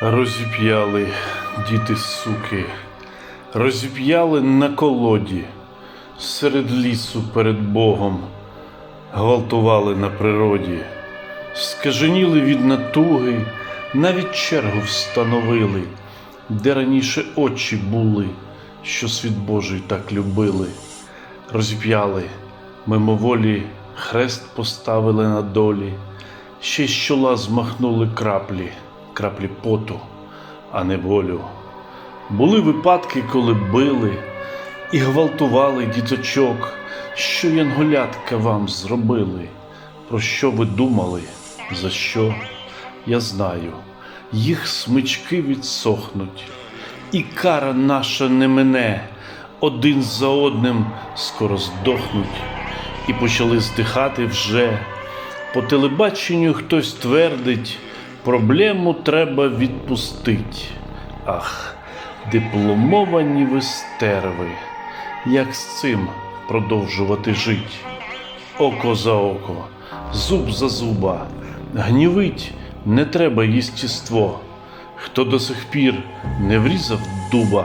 Розіп'яли діти суки, розіп'яли на колоді, серед лісу перед Богом, гвалтували на природі, скаженіли від натуги, навіть чергу встановили, де раніше очі були, що світ Божий так любили, розіп'яли, мимоволі хрест поставили на долі, ще з чола змахнули краплі, краплі поту, а не болю. Були випадки, коли били і гвалтували діточок, що янголятка вам зробили. Про що ви думали? За що? Я знаю, їх смички відсохнуть, і кара наша не мине, один за одним скоро здохнуть, і почали здихати вже. По телебаченню хтось твердить, проблему треба відпустить. Ах, дипломовані ви стерви, як з цим продовжувати жить? Око за око, зуб за зуба, гнівить не треба єстіство. Хто до сих пір не врізав дуба,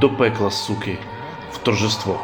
до пекла суки в торжество.